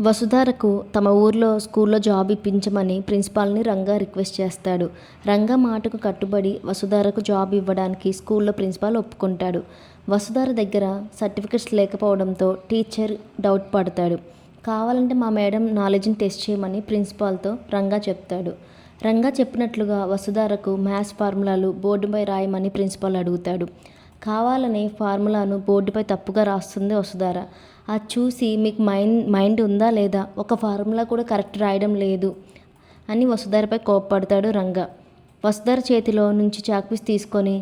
వసుధారకు తమ ఊర్లో స్కూల్లో జాబ్ ఇప్పించమని ప్రిన్సిపాల్ని రంగా రిక్వెస్ట్ చేస్తాడు. రంగా మాటకు కట్టుబడి వసుధారకు జాబ్ ఇవ్వడానికి స్కూల్లో ప్రిన్సిపాల్ ఒప్పుకుంటాడు. వసుధార దగ్గర సర్టిఫికెట్స్ లేకపోవడంతో టీచర్ డౌట్ పడతాడు. కావాలంటే మా మేడం నాలెడ్జ్ని టెస్ట్ చేయమని ప్రిన్సిపాల్తో రంగా చెప్తాడు. రంగా చెప్పినట్లుగా వసుధారకు మ్యాథ్స్ ఫార్ములాలు బోర్డుపై రాయమని ప్రిన్సిపాల్ అడుగుతాడు. కావాలని ఫార్ములాను బోర్డుపై తప్పుగా రాస్తుంది వసుధార. అది చూసి మీకు మైండ్ మైండ్ ఉందా లేదా? ఒక ఫార్ములా కూడా కరెక్ట్ రాయడం లేదు అని వసుధారపై కోప్పడతాడు రంగ. వసుధార చేతిలో నుంచి చాక్పీస్ తీసుకొని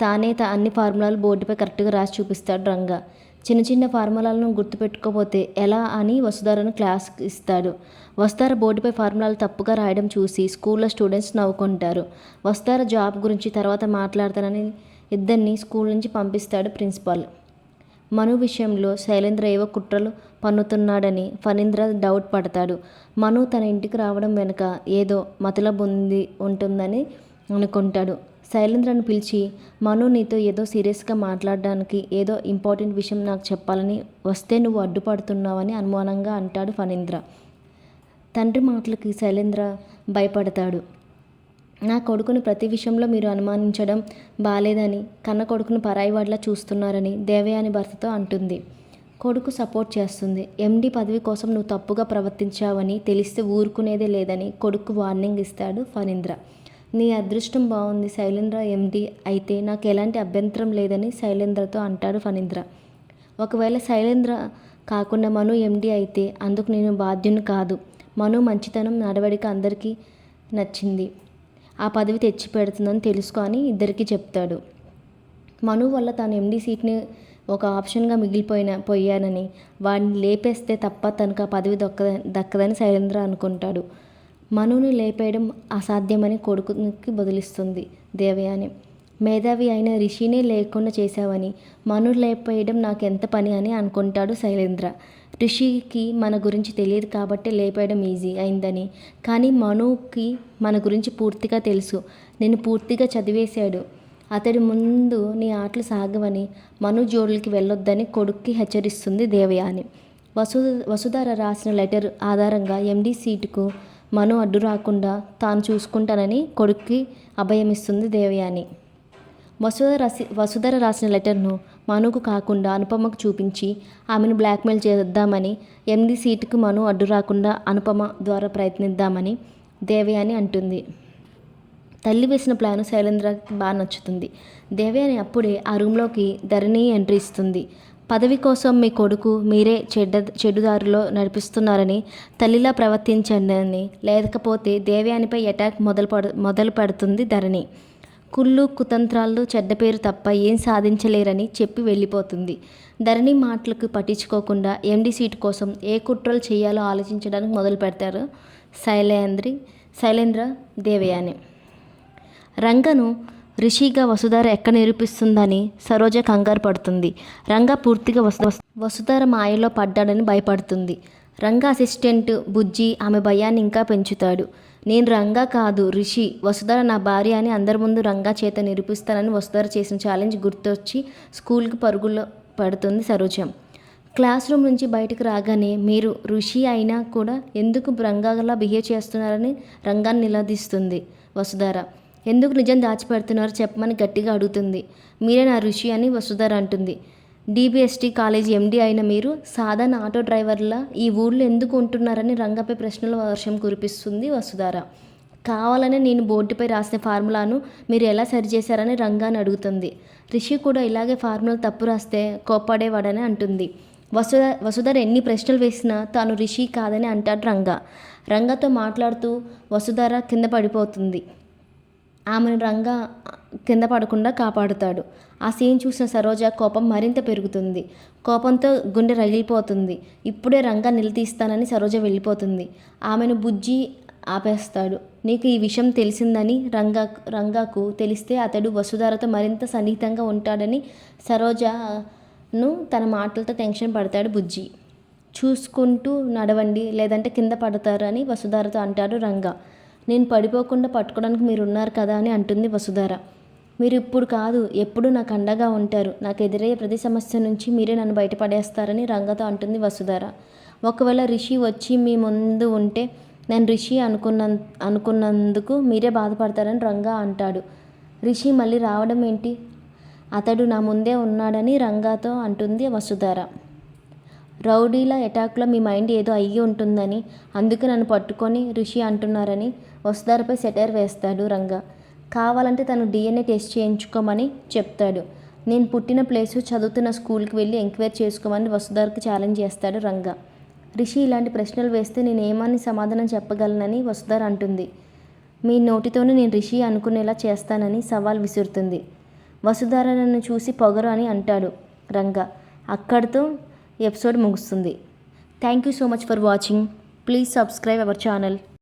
తానే తా అన్ని ఫార్ములాలు బోర్డుపై కరెక్ట్గా రాసి చూపిస్తాడు రంగ. చిన్న చిన్న ఫార్ములాలను గుర్తుపెట్టుకోపోతే ఎలా అని వసుధారను క్లాస్ ఇస్తాడు. వసుధార బోర్డుపై ఫార్ములాలు తప్పుగా రాయడం చూసి స్కూల్లో స్టూడెంట్స్ నవ్వుకుంటారు. వసుధార జాబ్ గురించి తర్వాత మాట్లాడతానని ఇద్దరిని స్కూల్ నుంచి పంపిస్తాడు ప్రిన్సిపాల్. మను విషయంలో శైలేంద్ర ఏవో కుట్రలు పన్నుతున్నాడని ఫణీంద్ర డౌట్ పడతాడు. మను తన ఇంటికి రావడం వెనుక ఏదో మతలబు ఉంది ఉంటుందని అనుకుంటాడు. శైలేంద్రను పిలిచి మను నీతో ఏదో సీరియస్గా మాట్లాడడానికి ఏదో ఇంపార్టెంట్ విషయం నాకు చెప్పాలని వస్తే నువ్వు అడ్డుపడుతున్నావని అనుమానంగా అంటాడు ఫణీంద్ర. తండ్రి మాటలకి శైలేంద్ర భయపడతాడు. నా కొడుకును ప్రతి విషయంలో మీరు అనుమానించడం బాలేదని కన్న కొడుకును పరాయివాడిలా చూస్తున్నారని దేవయాని భర్తతో అంటుంది. కొడుకు సపోర్ట్ చేస్తుంది. ఎండి పదవి కోసం నువ్వు తప్పుగా ప్రవర్తించావని తెలిస్తే ఊరుకునేదే లేదని కొడుకు వార్నింగ్ ఇస్తాడు ఫణీంద్ర. నీ అదృష్టం బాగుంది శైలేంద్ర ఎండి అయితే నాకు ఎలాంటి అభ్యంతరం లేదని శైలేంద్రతో అంటాడు ఫణీంద్ర. ఒకవేళ శైలేంద్ర కాకుండా మను ఎండి అయితే అందుకు నేను బాధ్యుని కాదు. మను మంచితనం నడవడిక అందరికీ నచ్చింది. ఆ పదవి తెచ్చి పెడుతుందని తెలుసుకొని ఇద్దరికి చెప్తాడు. మను వల్ల తాను ఎండీ సీట్ని ఒక ఆప్షన్గా మిగిలిపోయిన పోయానని. వాడిని లేపేస్తే తప్ప తనకు ఆ పదవి దొక్క దక్కదని శైలేంద్ర అనుకుంటాడు. మనుని లేపేయడం అసాధ్యమని కొడుకుకి బదిలిస్తుంది దేవయాని. మేధావి అయిన రిషినే లేకుండా చేశావని మనుడు లేపేయడం నాకు ఎంత పని అని అనుకుంటాడు శైలేంద్ర. రిషికి మన గురించి తెలియదు కాబట్టి లేపేయడం ఈజీ అయిందని. కానీ మనుకి మన గురించి పూర్తిగా తెలుసు. నేను పూర్తిగా చదివేశాడు. అతడి ముందు నీ ఆటలు సాగవని మను జోడులకి వెళ్ళొద్దని కొడుక్కి హెచ్చరిస్తుంది దేవయాని. వసు వసుధార రాసిన లెటర్ ఆధారంగా ఎండి సీటుకు మను అడ్డు రాకుండా తాను చూసుకుంటానని కొడుక్కి అభయమిస్తుంది దేవయాని. వసుధ రాసి వసుధర రాసిన లెటర్ను మనుకు కాకుండా అనుపమకు చూపించి ఆమెను బ్లాక్మెయిల్ చేద్దామని ఎనిమిది సీటుకు మను అడ్డు రాకుండా అనుపమ ద్వారా ప్రయత్నిద్దామని దేవయాని అంటుంది. తల్లి వేసిన ప్లాన్ శైలేంద్రకి బాగా నచ్చుతుంది. దేవయాని అప్పుడే ఆ రూమ్లోకి ధరణి ఎంట్రీ ఇస్తుంది. పదవి కోసం మీ కొడుకు మీరే చెడ్డ చెడుదారిలో నడిపిస్తున్నారని తల్లిలా ప్రవర్తించండి అని లేకపోతే దేవయానిపై అటాక్ మొదలు పడు మొదలు పెడుతుంది ధరణి. కుళ్ళు కుతంత్రాలు చెడ్డ పేరు తప్ప ఏం సాధించలేరని చెప్పి వెళ్ళిపోతుంది. ధరణి మాటలకు పట్టించుకోకుండా ఎండి సీట్ కోసం ఏ కుట్రలు చేయాలో ఆలోచించడానికి మొదలు పెడతారు శైలేంద్రి శైలేంద్ర దేవయాని. రంగను రిషిగా వసుధార ఎక్కడ నిరూపిస్తుందని సరోజ కంగారు పడుతుంది. రంగ పూర్తిగా వసు వసుధార మాయలో పడ్డాడని భయపడుతుంది. రంగ అసిస్టెంట్ బుజ్జి ఆమె భయాన్ని ఇంకా పెంచుతాడు. నేను రంగా కాదు రిషి. వసుధార నా భార్య అని అందరి ముందు రంగా చేత నిరూపిస్తానని వసుధార చేసిన ఛాలెంజ్ గుర్తొచ్చి స్కూల్కి పరుగులో పడుతుంది సరోజం. క్లాస్ రూమ్ నుంచి బయటకు రాగానే మీరు ఋషి అయినా కూడా ఎందుకు రంగాలా బిహేవ్ చేస్తున్నారని రంగాన్ని నిలదీస్తుంది వసుధార. ఎందుకు నిజం దాచిపెడుతున్నారో చెప్పమని గట్టిగా అడుగుతుంది. మీరే నా ఋషి అని వసుధార అంటుంది. డిబిఎస్టీ కాలేజ్ ఎండి అయిన మీరు సాధారణ ఆటో డ్రైవర్లా ఈ ఊళ్ళో ఎందుకు ఉంటున్నారని రంగపై ప్రశ్నల వర్షం కురిపిస్తుంది వసుధార. కావాలనే నేను బోర్డుపై రాసిన ఫార్ములాను మీరు ఎలా సరిచేశారని రంగాన్ని అడుగుతుంది. రిషి కూడా ఇలాగే ఫార్ములా తప్పు రాస్తే కోప్పడేవాడని అంటుంది. వసుధ వసుధర ఎన్ని ప్రశ్నలు వేసినా తాను రిషి కాదని అంటాడు రంగా. రంగతో మాట్లాడుతూ వసుధర కింద పడిపోతుంది. ఆమెను రంగా కింద పడకుండా కాపాడుతాడు. ఆ సీన్ చూసిన సరోజ కోపం మరింత పెరుగుతుంది. కోపంతో గుండె రగిలిపోతుంది. ఇప్పుడే రంగా నిలదీస్తానని సరోజ వెళ్ళిపోతుంది. ఆమెను బుజ్జి ఆపేస్తాడు. నీకు ఈ విషయం తెలిసిందని రంగా రంగాకు తెలిస్తే అతడు వసుధారతో మరింత సన్నిహితంగా ఉంటాడని సరోజను తన మాటలతో టెన్షన్ పడతాడు బుజ్జి. చూసుకుంటూ నడవండి లేదంటే కింద పడతారని వసుధారతో అంటాడు రంగా. నేను పడిపోకుండా పట్టుకోవడానికి మీరు ఉన్నారు కదా అని అంటుంది వసుధార. మీరు ఇప్పుడు కాదు ఎప్పుడు నాకు అండగా ఉంటారు. నాకు ఎదురయ్యే ప్రతి సమస్య నుంచి మీరే నన్ను బయటపడేస్తారని రంగతో అంటుంది వసుధార. ఒకవేళ రిషి వచ్చి మీ ముందు ఉంటే నేను రిషి అనుకున్న అనుకున్నందుకు మీరే బాధపడతారని రంగా అంటాడు. రిషి మళ్ళీ రావడం ఏంటి? అతడు నా ముందే ఉన్నాడని రంగాతో అంటుంది వసుధార. రౌడీల అటాక్లో మీ మైండ్ ఏదో అయ్యి ఉంటుందని అందుకే నన్ను పట్టుకొని రిషి అంటున్నారని వసుధారపై సెటైర్ వేస్తాడు రంగా. కావాలంటే తను డిఎన్ఏ టెస్ట్ చేయించుకోమని చెప్తాడు. నేను పుట్టిన ప్లేసు చదువుతున్న స్కూల్కి వెళ్ళి ఎంక్వైర్ చేసుకోమని వసుధార్కి ఛాలెంజ్ చేస్తాడు రంగా. రిషి ఇలాంటి ప్రశ్నలు వేస్తే నేను ఏమని సమాధానం చెప్పగలనని వసుధార అంటుంది. మీ నోటితోనే నేను రిషి అనుకునేలా చేస్తానని సవాల్ విసురుతుంది. వసుధార నన్ను చూసి పొగరు అని అంటాడు రంగా. అక్కడితో ఎపిసోడ్ ముగుస్తుంది. Thank you so much for watching please subscribe our channel